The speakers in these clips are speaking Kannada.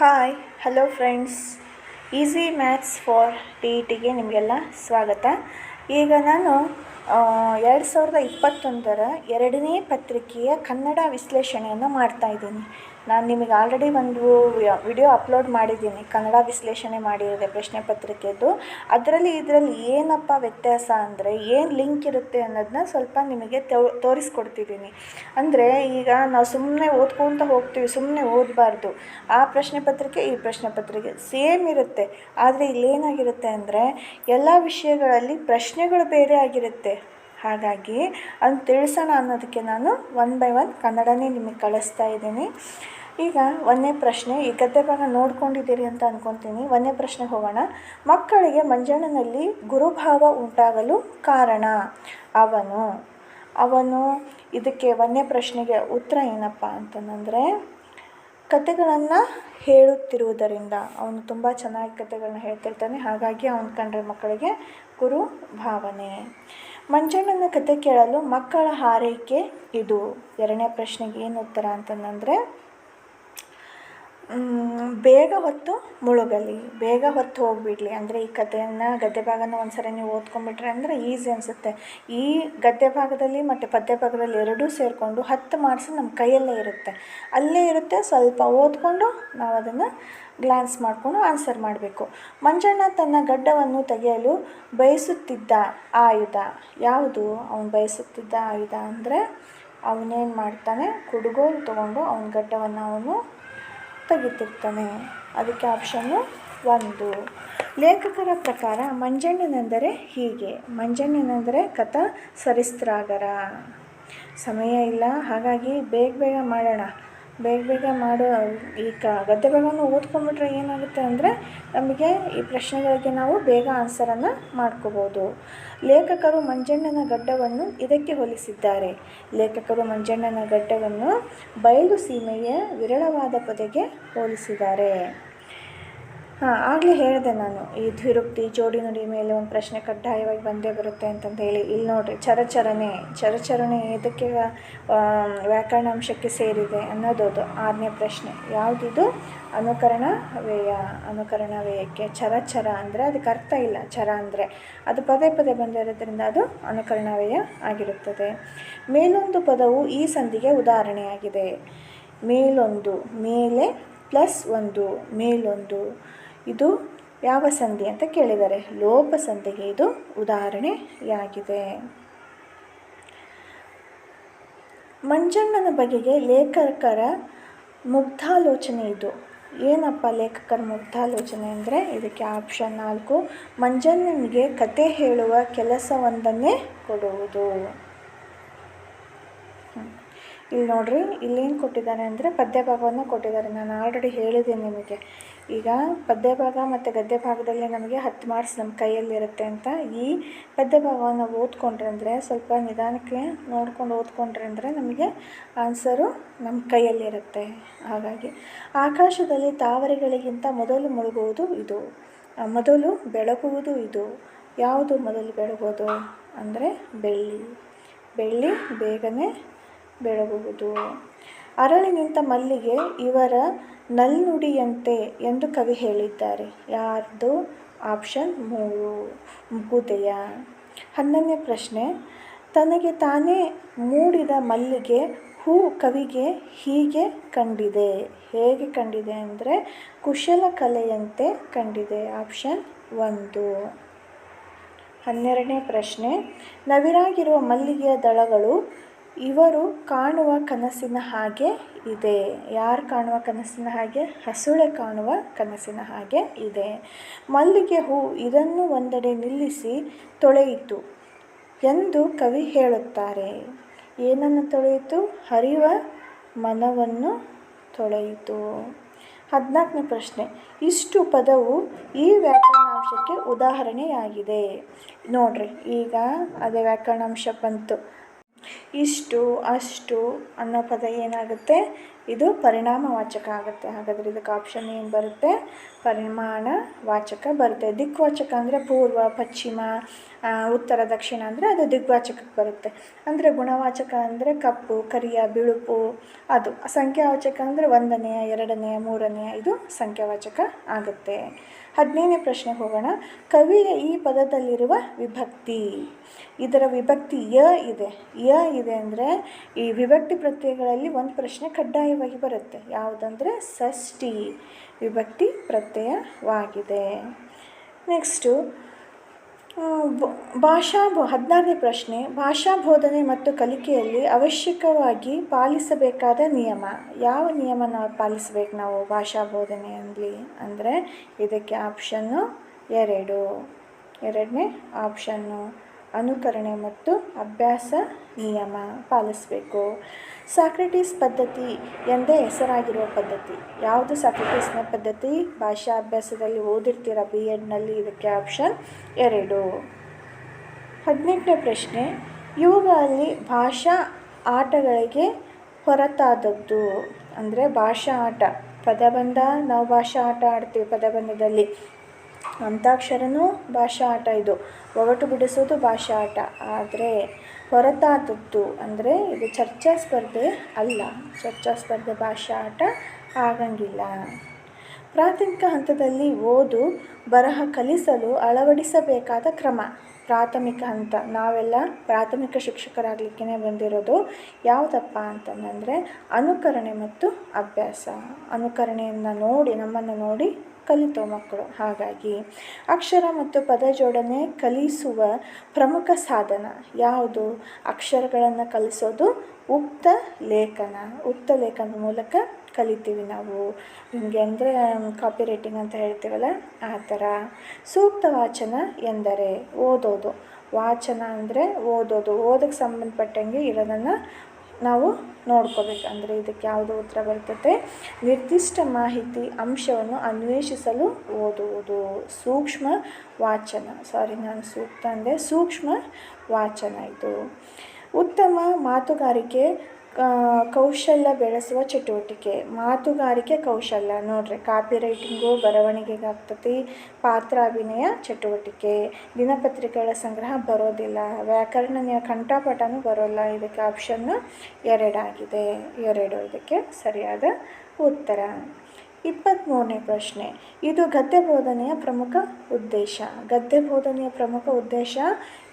Hi hello friends easy maths for T E ಟಿಗೆ ನಿಮಗೆಲ್ಲ ಸ್ವಾಗತ. ಈಗ ನಾನು ಎರಡು ಸಾವಿರದ ಇಪ್ಪತ್ತೊಂದರ ಎರಡನೇ ಪತ್ರಿಕೆಯ ಕನ್ನಡ ವಿಶ್ಲೇಷಣೆಯನ್ನು ಮಾಡ್ತಾ ಇದ್ದೀನಿ. ನಾನು ನಿಮಗೆ ಆಲ್ರೆಡಿ ಒಂದು ವಿಡಿಯೋ ಅಪ್ಲೋಡ್ ಮಾಡಿದ್ದೀನಿ. ಕನ್ನಡ ವಿಶ್ಲೇಷಣೆ ಮಾಡಿರೋದೆ ಪ್ರಶ್ನೆ ಪತ್ರಿಕೆದು. ಅದರಲ್ಲಿ ಇದರಲ್ಲಿ ಏನಪ್ಪ ವ್ಯತ್ಯಾಸ ಅಂದರೆ ಏನು ಲಿಂಕ್ ಇರುತ್ತೆ ಅನ್ನೋದನ್ನ ಸ್ವಲ್ಪ ನಿಮಗೆ ತೋರಿಸ್ಕೊಡ್ತಿದ್ದೀನಿ ಅಂದರೆ ಈಗ ನಾವು ಸುಮ್ಮನೆ ಓದ್ಕೊತ ಹೋಗ್ತೀವಿ ಸುಮ್ಮನೆ ಓದಬಾರ್ದು. ಆ ಪ್ರಶ್ನೆ ಪತ್ರಿಕೆ, ಈ ಪ್ರಶ್ನೆ ಪತ್ರಿಕೆ ಸೇಮ್ ಇರುತ್ತೆ. ಆದರೆ ಇಲ್ಲೇನಾಗಿರುತ್ತೆ ಅಂದರೆ ಎಲ್ಲ ವಿಷಯಗಳಲ್ಲಿ ಪ್ರಶ್ನೆಗಳು ಬೇರೆ ಆಗಿರುತ್ತೆ. ಹಾಗಾಗಿ ಅದನ್ನ ತಿಳಿಸೋಣ ಅನ್ನೋದಕ್ಕೆ ನಾನು ಒನ್ ಬೈ ಒನ್ ಕನ್ನಡನೇ ನಿಮಗೆ ಕಳಿಸ್ತಾ ಇದ್ದೀನಿ. ಈಗ ಒಂದನೇ ಪ್ರಶ್ನೆ, ಈ ಗದ್ದೆ ಭಾಗ ನೋಡ್ಕೊಂಡಿದ್ದೀರಿ ಅಂತ ಅಂದ್ಕೊತೀನಿ ಒಂದನೇ ಪ್ರಶ್ನೆ ಹೋಗೋಣ. ಮಕ್ಕಳಿಗೆ ಮಂಜಣ್ಣನಲ್ಲಿ ಗುರುಭಾವ ಉಂಟಾಗಲು ಕಾರಣ? ಅವನು ಅವನು ಇದಕ್ಕೆ ಒಂದನೇ ಪ್ರಶ್ನೆಗೆ ಉತ್ತರ ಏನಪ್ಪ ಅಂತಂದರೆ, ಕತೆಗಳನ್ನು ಹೇಳುತ್ತಿರುವುದರಿಂದ. ಅವನು ತುಂಬ ಚೆನ್ನಾಗಿ ಕತೆಗಳನ್ನ ಹೇಳ್ತಿರ್ತಾನೆ. ಹಾಗಾಗಿ ಅವನು ಕಂಡ್ರೆ ಮಕ್ಕಳಿಗೆ ಗುರು ಭಾವನೆ ಮಂಜಣ್ಣನ ಕತೆ ಕೇಳಲು ಮಕ್ಕಳ ಹಾರೈಕೆ ಇದು. ಎರಡನೇ ಪ್ರಶ್ನೆಗೆ ಏನು ಉತ್ತರ ಅಂತಂದರೆ ಬೇಗ ಹೊತ್ತು ಮುಳುಗಲಿ ಬೇಗ ಹೊತ್ತು ಹೋಗಿಬಿಡ್ಲಿ. ಅಂದರೆ ಈ ಕಥೆಯನ್ನು ಗದ್ಯ ಭಾಗನ ಒಂದು ಸರಿ ನೀವು ಓದ್ಕೊಂಡ್ಬಿಟ್ರೆ ಅಂದರೆ ಈಸಿ ಅನಿಸುತ್ತೆ. ಈ ಗದ್ಯ ಭಾಗದಲ್ಲಿ ಮತ್ತು ಪದ್ಯ ಭಾಗದಲ್ಲಿ ಎರಡೂ ಸೇರಿಕೊಂಡು ಹತ್ತು ಮಾರ್ಕ್ಸ್ ನಮ್ಮ ಕೈಯಲ್ಲೇ ಇರುತ್ತೆ. ಅಲ್ಲೇ ಇರುತ್ತೆ, ಸ್ವಲ್ಪ ಓದ್ಕೊಂಡು ನಾವು ಅದನ್ನು ಗ್ಲಾನ್ಸ್ ಮಾಡಿಕೊಂಡು ಆನ್ಸರ್ ಮಾಡಬೇಕು. ಮಂಜಣ್ಣ ತನ್ನ ಗಡ್ಡವನ್ನು ತೆಗೆಯಲು ಬಯಸುತ್ತಿದ್ದ ಆಯುಧ. ಯಾವುದು? ಅವನು ಬಯಸುತ್ತಿದ್ದ ಆಯುಧ ಅಂದರೆ ಅವನೇನು ಮಾಡ್ತಾನೆ? ಕುಡುಗೋಲು ತೊಗೊಂಡು ಅವನ ಗಡ್ಡವನ್ನು ಅವನು ತೆಗಿತಿರ್ತಾನೆ ಅದಕ್ಕೆ ಆಪ್ಷನ್ನು ಒಂದು. ಲೇಖಕರ ಪ್ರಕಾರ ಮಂಜಣ್ಣನೆಂದರೆ ಹೀಗೆ. ಮಂಜಣ್ಣನೆಂದರೆ ಕಥಾ ಸರಿಸ್ತ್ರಾಗರ. ಸಮಯ ಇಲ್ಲ, ಹಾಗಾಗಿ ಬೇಗ ಬೇಗ ಮಾಡೋಣ. ಬೇಗ ಬೇಗ ಮಾಡೋ. ಈ ಕ ಗದ್ಯ ಭಾಗವನ್ನು ಓದ್ಕೊಂಡ್ಬಿಟ್ರೆ ಏನಾಗುತ್ತೆ ಅಂದರೆ ನಮಗೆ ಈ ಪ್ರಶ್ನೆಗಳಿಗೆ ನಾವು ಬೇಗ ಆನ್ಸರನ್ನು ಮಾಡ್ಕೋಬೋದು. ಲೇಖಕರು ಮಂಜಣ್ಣನ ಗಡ್ಡವನ್ನು ಇದಕ್ಕೆ ಹೋಲಿಸಿದ್ದಾರೆ. ಲೇಖಕರು ಮಂಜಣ್ಣನ ಗಡ್ಡವನ್ನು ಬಯಲು ಸೀಮೆಯ ವಿರಳವಾದ ಪೊದೆಗೆ ಹೋಲಿಸಿದ್ದಾರೆ. ಹಾಂ, ಆಗಲೇ ಹೇಳಿದೆ ನಾನು, ಈ ದ್ವಿರುಕ್ತಿ ಜೋಡಿ ನುಡಿ ಮೇಲೆ ಒಂದು ಪ್ರಶ್ನೆ ಕಡ್ಡಾಯವಾಗಿ ಬಂದೇ ಬರುತ್ತೆ ಅಂತಂದು ಹೇಳಿ. ಇಲ್ಲಿ ನೋಡಿರಿ, ಚರಚರಣೆ ಚರಚರಣೆ ಇದಕ್ಕೆ ವ್ಯಾಕರಣಾಂಶಕ್ಕೆ ಸೇರಿದೆ ಅನ್ನೋದು ಆರನೇ ಪ್ರಶ್ನೆ. ಯಾವುದಿದು? ಅನುಕರಣ ವ್ಯಯ, ಅನುಕರಣ ವ್ಯಯಕ್ಕೆ. ಚರಚರ ಅಂದರೆ ಅದಕ್ಕೆ ಅರ್ಥ ಇಲ್ಲ, ಚರ ಅಂದರೆ. ಅದು ಪದೇ ಪದೇ ಬಂದಿರೋದ್ರಿಂದ ಅದು ಅನುಕರಣ ವ್ಯಯ ಆಗಿರುತ್ತದೆ. ಮೇಲೊಂದು ಪದವು ಈ ಸಂಧಿಗೆ ಉದಾಹರಣೆಯಾಗಿದೆ. ಮೇಲೊಂದು, ಮೇಲೆ ಪ್ಲಸ್ ಒಂದು, ಮೇಲೊಂದು ಇದು ಯಾವ ಸಂಧಿ ಅಂತ ಕೇಳಿದ್ದಾರೆ ಲೋಪ ಸಂಧಿಗೆ ಇದು ಉದಾಹರಣೆಯಾಗಿದೆ. ಮಂಜಣ್ಣನ ಬಗೆಗೆ ಲೇಖಕರ ಮುಗ್ಧಾಲೋಚನೆ ಇದು. ಏನಪ್ಪ ಲೇಖಕರ ಮುಗ್ಧಾಲೋಚನೆ ಅಂದರೆ? ಇದಕ್ಕೆ ಆಪ್ಷನ್ ನಾಲ್ಕು, ಮಂಜಣ್ಣನಿಗೆ ಕತೆ ಹೇಳುವ ಕೆಲಸವೊಂದನ್ನೇ ಕೊಡುವುದು. ಇಲ್ಲಿ ನೋಡ್ರಿ ಇಲ್ಲೇನು ಕೊಟ್ಟಿದ್ದಾರೆ ಅಂದರೆ ಪದ್ಯ ಭಾಗವನ್ನು ಕೊಟ್ಟಿದ್ದಾರೆ. ನಾನು ಆಲ್ರೆಡಿ ಹೇಳಿದ್ದೀನಿ ನಿಮಗೆ. ಈಗ ಪದ್ಯ ಭಾಗ ಮತ್ತು ಗದ್ಯ ಭಾಗದಲ್ಲಿ ನಮಗೆ ಹತ್ತು ಮಾರ್ಕ್ಸ್ ನಮ್ಮ ಕೈಯಲ್ಲಿರುತ್ತೆ ಅಂತ ಈ ಪದ್ಯ ಭಾಗವನ್ನು ಓದ್ಕೊಂಡ್ರೆ ಅಂದರೆ ಸ್ವಲ್ಪ ನಿಧಾನಕ್ಕೆ ನೋಡ್ಕೊಂಡು ಓದ್ಕೊಂಡ್ರೆ ಅಂದರೆ ನಮಗೆ ಆನ್ಸರು ನಮ್ಮ ಕೈಯಲ್ಲಿರುತ್ತೆ ಹಾಗಾಗಿ ಆಕಾಶದಲ್ಲಿ ತಾವರೆಗಳಿಗಿಂತ ಮೊದಲು ಮುಳುಗುವುದು ಇದು. ಮೊದಲು ಬೆಳಗುವುದು ಇದು. ಯಾವುದು ಮೊದಲು ಬೆಳಗೋದು ಅಂದರೆ ಬೆಳ್ಳಿ. ಬೆಳ್ಳಿ ಬೇಗನೆ ಬೆಳಗುವುದು. ಅರಳಿ ನಿಂತ ಮಲ್ಲಿಗೆ, ಇವರ ನಲ್ನುಡಿಯಂತೆ ಎಂದು ಕವಿ ಹೇಳಿದ್ದಾರೆ. ಯಾರ್ದು? ಆಪ್ಷನ್ ಮೂರು. ಮುಗುದೆಯ ಹನ್ನೊಂದನೇ ಪ್ರಶ್ನೆ. ತನಗೆ ತಾನೇ ಮೂಡಿದ ಮಲ್ಲಿಗೆ ಹೂ ಕವಿಗೆ ಹೀಗೆ ಕಂಡಿದೆ. ಹೇಗೆ ಕಂಡಿದೆ ಅಂದರೆ ಕುಶಲ ಕಲೆಯಂತೆ ಕಂಡಿದೆ. ಆಪ್ಷನ್ ಒಂದು. ಹನ್ನೆರಡನೇ ಪ್ರಶ್ನೆ. ನವಿರಾಗಿರುವ ಮಲ್ಲಿಗೆಯ ದಳಗಳು ಇವರು ಕಾಣುವ ಕನಸಿನ ಹಾಗೆ ಇದೆ. ಯಾರು ಕಾಣುವ ಕನಸಿನ ಹಾಗೆ? ಹಸುಳೆ ಕಾಣುವ ಕನಸಿನ ಹಾಗೆ ಇದೆ. ಮಲ್ಲಿಗೆ ಹೂ ಇದನ್ನು ಒಂದೆಡೆ ನಿಲ್ಲಿಸಿ ತೊಳೆಯಿತು ಎಂದು ಕವಿ ಹೇಳುತ್ತಾರೆ. ಏನನ್ನು ತೊಳೆಯಿತು? ಹರಿಯುವ ಮನವನ್ನು ತೊಳೆಯಿತು. ಹದಿನಾಲ್ಕನೇ ಪ್ರಶ್ನೆ. ಇಷ್ಟು ಪದವು ಈ ವ್ಯಾಕರಣಾಂಶಕ್ಕೆ ಉದಾಹರಣೆಯಾಗಿದೆ. ನೋಡ್ರಿ, ಈಗ ಅದೇ ವ್ಯಾಕರಣಾಂಶ ಬಂತು. ಇಷ್ಟು, ಅಷ್ಟು ಅನ್ನೋ ಪದ ಏನಾಗುತ್ತೆ? ಇದು ಪರಿಣಾಮವಾಚಕ ಆಗುತ್ತೆ. ಹಾಗಾದರೆ ಇದಕ್ಕೆ ಆಪ್ಷನ್ ಏನು ಬರುತ್ತೆ? ಪರಿಮಾಣ ವಾಚಕ ಬರುತ್ತೆ. ದಿಕ್ವಾಚಕ ಅಂದರೆ ಪೂರ್ವ, ಪಶ್ಚಿಮ ಉತ್ತರ, ದಕ್ಷಿಣ ಅಂದರೆ ಅದು ದಿಗ್ವಾಚಕಕ್ಕೆ ಬರುತ್ತೆ. ಅಂದರೆ ಗುಣವಾಚಕ ಅಂದರೆ ಕಪ್ಪು, ಕರಿಯ, ಬಿಳುಪು, ಅದು. ಸಂಖ್ಯಾವಾಚಕ ಅಂದರೆ ಒಂದನೆಯ, ಎರಡನೆಯ, ಮೂರನೆಯ, ಇದು ಸಂಖ್ಯಾವಾಚಕ ಆಗುತ್ತೆ. ಹದಿನೈದನೇ ಪ್ರಶ್ನೆ ಹೋಗೋಣ. ಕವಿಯ ಈ ಪದದಲ್ಲಿರುವ ವಿಭಕ್ತಿ. ಇದರ ವಿಭಕ್ತಿ ಯ ಇದೆ. ಯ ಇದೆ ಅಂದರೆ ಈ ವಿಭಕ್ತಿ ಪ್ರತ್ಯಯಗಳಲ್ಲಿ ಒಂದು ಪ್ರಶ್ನೆ ಕಡ್ಡಾಯವಾಗಿ ಬರುತ್ತೆ. ಯಾವುದಂದರೆ ಷಷ್ಠಿ ವಿಭಕ್ತಿ ಪ್ರತ್ಯಯವಾಗಿದೆ. ನೆಕ್ಸ್ಟು ಭಾಷಾ ಹದಿನಾರನೇ ಪ್ರಶ್ನೆ, ಭಾಷಾ ಬೋಧನೆ ಮತ್ತು ಕಲಿಕೆಯಲ್ಲಿ ಅವಶ್ಯಕವಾಗಿ ಪಾಲಿಸಬೇಕಾದ ನಿಯಮ. ಯಾವ ನಿಯಮ ನಾವು ಪಾಲಿಸ್ಬೇಕು ನಾವು ಭಾಷಾ ಬೋಧನೆಯಲ್ಲಿ ಅಂದರೆ ಇದಕ್ಕೆ ಆಪ್ಷನ್ನು ಎರಡು. ಎರಡನೇ ಆಪ್ಷನ್ನು ಅನುಕರಣೆ ಮತ್ತು ಅಭ್ಯಾಸ ನಿಯಮ ಪಾಲಿಸಬೇಕು. ಸಾಕ್ರೆಟಿಸ್ ಪದ್ಧತಿ ಎಂದೇ ಹೆಸರಾಗಿರುವ ಪದ್ಧತಿ. ಯಾವುದು ಸಾಕ್ರೆಟಿಸ್ನ ಪದ್ಧತಿ? ಭಾಷಾ ಅಭ್ಯಾಸದಲ್ಲಿ ಓದಿರ್ತೀರ ಬಿ ಎಡ್ನಲ್ಲಿ ಇದಕ್ಕೆ ಆಪ್ಷನ್ ಎರಡು. ಹದಿನೆಂಟನೇ ಪ್ರಶ್ನೆ. ಇವುಗಳಲ್ಲಿ ಭಾಷಾ ಆಟಗಳಿಗೆ ಹೊರತಾದದ್ದು ಅಂದರೆ ಭಾಷಾ ಆಟ. ಪದಬಂಧ ನಾವು ಭಾಷಾ ಆಟ ಆಡ್ತೀವಿ ಪದಬಂಧದಲ್ಲಿ ಅಂತಾಕ್ಷರನೂ ಭಾಷಾ ಆಟ ಇದು. ಒಗಟು ಬಿಡಿಸೋದು ಭಾಷಾ ಆಟ. ಆದರೆ ಹೊರತಾದದ್ದು ಅಂದರೆ ಇದು ಚರ್ಚಾ ಸ್ಪರ್ಧೆ ಅಲ್ಲ. ಚರ್ಚಾ ಸ್ಪರ್ಧೆ ಭಾಷಾ ಆಟ ಆಗಂಗಿಲ್ಲ. ಪ್ರಾಥಮಿಕ ಹಂತದಲ್ಲಿ ಓದು, ಬರಹ ಕಲಿಸಲು ಅಳವಡಿಸಬೇಕಾದ ಕ್ರಮ. ಪ್ರಾಥಮಿಕ ಹಂತ. ನಾವೆಲ್ಲ ಪ್ರಾಥಮಿಕ ಶಿಕ್ಷಕರಾಗಲಿಕ್ಕೆ ಬಂದಿರೋದು ಯಾವುದಪ್ಪ ಅಂತಂದರೆ, ಅನುಕರಣೆ ಮತ್ತು ಅಭ್ಯಾಸ. ಅನುಕರಣೆಯನ್ನು ನೋಡಿ, ನಮ್ಮನ್ನು ನೋಡಿ ಕಲಿತೋ ಮಕ್ಕಳು. ಹಾಗಾಗಿ ಅಕ್ಷರ ಮತ್ತು ಪದ ಜೋಡಣೆ ಕಲಿಸುವ ಪ್ರಮುಖ ಸಾಧನ ಯಾವುದು? ಅಕ್ಷರಗಳನ್ನು ಕಲಿಸೋದು ಉಕ್ತ ಲೇಖನ. ಉಕ್ತ ಲೇಖನದ ಮೂಲಕ ಕಲಿತೀವಿ ನಾವು. ನಿಮಗೆ ಅಂದರೆ ಕಾಪಿ ರೈಟಿಂಗ್ ಅಂತ ಹೇಳ್ತೀವಲ್ಲ, ಆ ಥರ. ಸೂಕ್ತ ವಾಚನ ಎಂದರೆ ಓದೋದು. ವಾಚನ ಅಂದರೆ ಓದೋದು. ಓದಕ್ಕೆ ಸಂಬಂಧಪಟ್ಟಂಗೆ ಇರೋದನ್ನು ನಾವು ನೋಡ್ಕೋಬೇಕು ಅಂದರೆ ಇದಕ್ಕೆ ಯಾವುದು ಉತ್ತರ ಬರ್ತದೆ? ನಿರ್ದಿಷ್ಟ ಮಾಹಿತಿ ಅಂಶವನ್ನು ಅನ್ವೇಷಿಸಲು ಓದುವುದು. ಸೂಕ್ಷ್ಮ ವಾಚನ. ಸಾರಿ ನಾನು ಸೂಕ್ತ ಅಂದೆ. ಸೂಕ್ಷ್ಮ ವಾಚನ ಇದು. ಉತ್ತಮ ಮಾತುಗಾರಿಕೆ ಕೌಶಲ್ಯ ಬೆಳೆಸುವ ಚಟುವಟಿಕೆ, ಮಾತುಗಾರಿಕೆ ಕೌಶಲ್ಯ. ನೋಡ್ರಿ ಕಾಪಿ ರೈಟಿಂಗು ಬರವಣಿಗೆಗೆ ಆಗ್ತತಿ ಪಾತ್ರ ಅಭಿನಯ ಚಟುವಟಿಕೆ. ದಿನಪತ್ರಿಕೆಗಳ ಸಂಗ್ರಹ ಬರೋದಿಲ್ಲ ವ್ಯಾಕರಣ ಕಂಠಪಾಠನೂ ಬರೋಲ್ಲ. ಇದಕ್ಕೆ ಆಪ್ಷನ್ನು ಎರಡಾಗಿದೆ. ಎರಡು ಇದಕ್ಕೆ ಸರಿಯಾದ ಉತ್ತರ. ಇಪ್ಪತ್ತ್ಮೂರನೇ ಪ್ರಶ್ನೆ. ಇದು ಗದ್ಯ ಬೋಧನೆಯ ಪ್ರಮುಖ ಉದ್ದೇಶ. ಗದ್ಯ ಬೋಧನೆಯ ಪ್ರಮುಖ ಉದ್ದೇಶ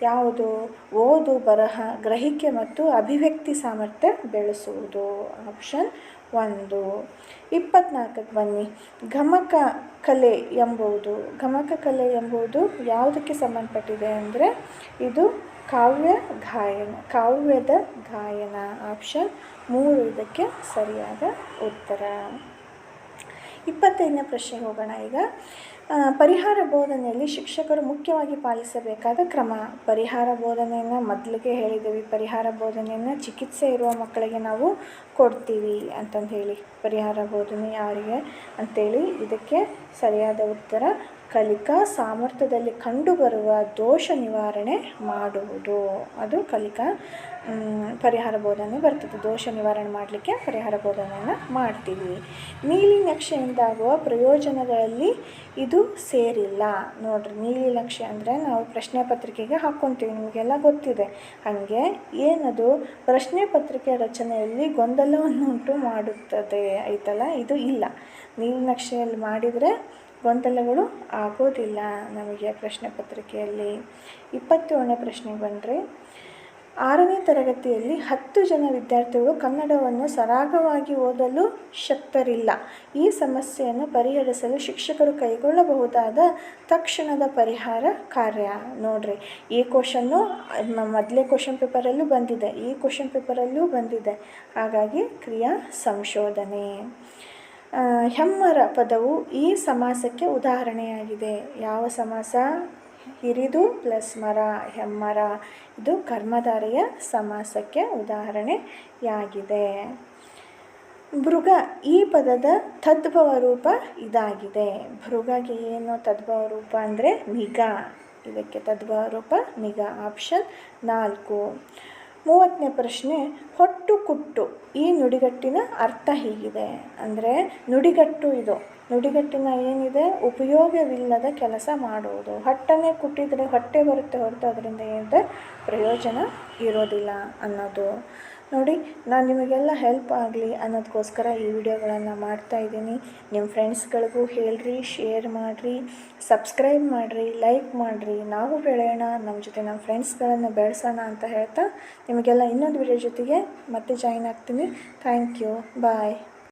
ಯಾವುದು? ಓದು, ಬರಹ, ಗ್ರಹಿಕೆ ಮತ್ತು ಅಭಿವ್ಯಕ್ತಿ ಸಾಮರ್ಥ್ಯ ಬೆಳೆಸುವುದು. ಆಪ್ಷನ್ ಒಂದು. ಇಪ್ಪತ್ನಾಲ್ಕಕ್ಕೆ ಬನ್ನಿ. ಗಮಕ ಕಲೆ ಎಂಬುದು ಗಮಕ ಕಲೆ ಎಂಬುದು ಯಾವುದಕ್ಕೆ ಸಂಬಂಧಪಟ್ಟಿದೆ ಅಂದರೆ ಇದು ಕಾವ್ಯ ಗಾಯನ, ಕಾವ್ಯದ ಗಾಯನ. ಆಪ್ಷನ್ ಮೂರು, ಇದಕ್ಕೆ ಸರಿಯಾದ ಉತ್ತರ. ಇಪ್ಪತ್ತೈದನೇ ಪ್ರಶ್ನೆಗೆ ಹೋಗೋಣ ಈಗ. ಪರಿಹಾರ ಬೋಧನೆಯಲ್ಲಿ ಶಿಕ್ಷಕರು ಮುಖ್ಯವಾಗಿ ಪಾಲಿಸಬೇಕಾದ ಕ್ರಮ. ಪರಿಹಾರ ಬೋಧನೆಯನ್ನು ಮೊದಲಿಗೆ ಹೇಳಿದ್ದೀವಿ ಪರಿಹಾರ ಬೋಧನೆಯನ್ನು ಚಿಕಿತ್ಸೆ ಇರುವ ಮಕ್ಕಳಿಗೆ ನಾವು ಕೊಡ್ತೀವಿ ಅಂತಂದು ಹೇಳಿ ಪರಿಹಾರ ಬೋಧನೆ ಯಾರಿಗೆ ಅಂತೇಳಿ ಇದಕ್ಕೆ ಸರಿಯಾದ ಉತ್ತರ ಕಲಿಕಾ ಸಾಮರ್ಥ್ಯದಲ್ಲಿ ಕಂಡುಬರುವ ದೋಷ ನಿವಾರಣೆ ಮಾಡುವುದು. ಅದು ಕಲಿಕಾ ಪರಿಹಾರ ಬೋಧನೆ ಬರ್ತದೆ. ದೋಷ ನಿವಾರಣೆ ಮಾಡಲಿಕ್ಕೆ ಪರಿಹಾರ ಬೋಧನೆಯನ್ನು ಮಾಡ್ತೀವಿ. ನೀಲಿ ನಕ್ಷೆಯಿಂದಾಗುವ ಪ್ರಯೋಜನಗಳಲ್ಲಿ ಇದು ಸೇರಿಲ್ಲ. ನೋಡ್ರಿ ನೀಲಿ ನಕ್ಷೆ ಅಂದರೆ ನಾವು ಪ್ರಶ್ನೆ ಪತ್ರಿಕೆಗೆ ಹಾಕ್ಕೊತೀವಿ ನಿಮಗೆಲ್ಲ ಗೊತ್ತಿದೆ. ಹಾಗೆ ಏನದು? ಪ್ರಶ್ನೆ ಪತ್ರಿಕೆ ರಚನೆಯಲ್ಲಿ ಗೊಂದಲವನ್ನು ಉಂಟು ಮಾಡುತ್ತದೆ. ಐತಲ್ಲ ಇದು ಇಲ್ಲ. ನೀಲಿ ನಕ್ಷೆಯಲ್ಲಿ ಮಾಡಿದರೆ ಗೊಂದಲಗಳು ಆಗೋದಿಲ್ಲ ನಮಗೆ ಪ್ರಶ್ನೆ ಪತ್ರಿಕೆಯಲ್ಲಿ. ಇಪ್ಪತ್ತೇಳನೇ ಪ್ರಶ್ನೆಗೆ ಬಂದರೆ ಆರನೇ ತರಗತಿಯಲ್ಲಿ ಹತ್ತು ಜನ ವಿದ್ಯಾರ್ಥಿಗಳು ಕನ್ನಡವನ್ನು ಸರಾಗವಾಗಿ ಓದಲು ಶಕ್ತರಿಲ್ಲ. ಈ ಸಮಸ್ಯೆಯನ್ನು ಪರಿಹರಿಸಲು ಶಿಕ್ಷಕರು ಕೈಗೊಳ್ಳಬಹುದಾದ ತಕ್ಷಣದ ಪರಿಹಾರ ಕಾರ್ಯ. ನೋಡ್ರಿ, ಈ ಕ್ವಶನ್ನು ಮೊದಲೇ ಕ್ವಶನ್ ಪೇಪರಲ್ಲೂ ಬಂದಿದೆ, ಈ ಕ್ವಶನ್ ಪೇಪರಲ್ಲೂ ಬಂದಿದೆ. ಹಾಗಾಗಿ ಕ್ರಿಯಾ ಸಂಶೋಧನೆ. ಹೆಮ್ಮರ ಪದವು ಈ ಸಮಾಸಕ್ಕೆ ಉದಾಹರಣೆಯಾಗಿದೆ. ಯಾವ ಸಮಾಸ? ಹಿರಿದು ಪ್ಲಸ್ ಮರ, ಹೆಮ್ಮರ, ಇದು ಕರ್ಮಧಾರೆಯ ಸಮಾಸಕ್ಕೆ ಉದಾಹರಣೆಯಾಗಿದೆ. ಭೃಗ ಈ ಪದದ ತದ್ಭವ ರೂಪ ಇದಾಗಿದೆ. ಭೃಗಗೆ ಏನು ತದ್ಭವ ರೂಪ ಅಂದರೆ ನಿಗ ಇದಕ್ಕೆ ತದ್ಭವ ರೂಪ ನಿಗ ಆಪ್ಷನ್ ನಾಲ್ಕು. ಮೂವತ್ತನೇ ಪ್ರಶ್ನೆ, ಹೊಟ್ಟು ಕುಟ್ಟು, ಈ ನುಡಿಗಟ್ಟಿನ ಅರ್ಥ ಹೀಗಿದೆ? ಅಂದರೆ ನುಡಿಗಟ್ಟು ಇದು. ನುಡಿಗಟ್ಟಿನ ಏನಿದೆ? ಉಪಯೋಗವಿಲ್ಲದ ಕೆಲಸ ಮಾಡುವುದು ಹೊಟ್ಟನೇ ಕುಟ್ಟಿದರೆ ಹೊಟ್ಟೆ ಬರುತ್ತೆ ಹೊರತು ಅದರಿಂದ ಏನಿದೆ ಪ್ರಯೋಜನ ಇರೋದಿಲ್ಲ ಅನ್ನೋದು. ನೋಡಿ, ನಾನು ನಿಮಗೆಲ್ಲ ಹೆಲ್ಪ್ ಆಗಲಿ ಅನ್ನೋದಕ್ಕೋಸ್ಕರ ಈ ವಿಡಿಯೋಗಳನ್ನು ಮಾಡ್ತಾ ಇದ್ದೀನಿ. ನಿಮ್ಮ ಫ್ರೆಂಡ್ಸ್ಗಳಿಗೂ ಹೇಳ್ರಿ ಶೇರ್ ಮಾಡಿರಿ ಸಬ್ಸ್ಕ್ರೈಬ್ ಮಾಡಿರಿ ಲೈಕ್ ಮಾಡಿರಿ. ನಾವು ಬೆಳೆಯೋಣ ನಮ್ಮ ಜೊತೆ ನಮ್ಮ ಫ್ರೆಂಡ್ಸ್ಗಳನ್ನು ಬೆಳೆಸೋಣ ಅಂತ ಹೇಳ್ತಾ ನಿಮಗೆಲ್ಲ ಇನ್ನೊಂದು ವಿಡಿಯೋ ಜೊತೆಗೆ ಮತ್ತೆ ಜಾಯಿನ್ ಆಗ್ತೀನಿ. Thank you bye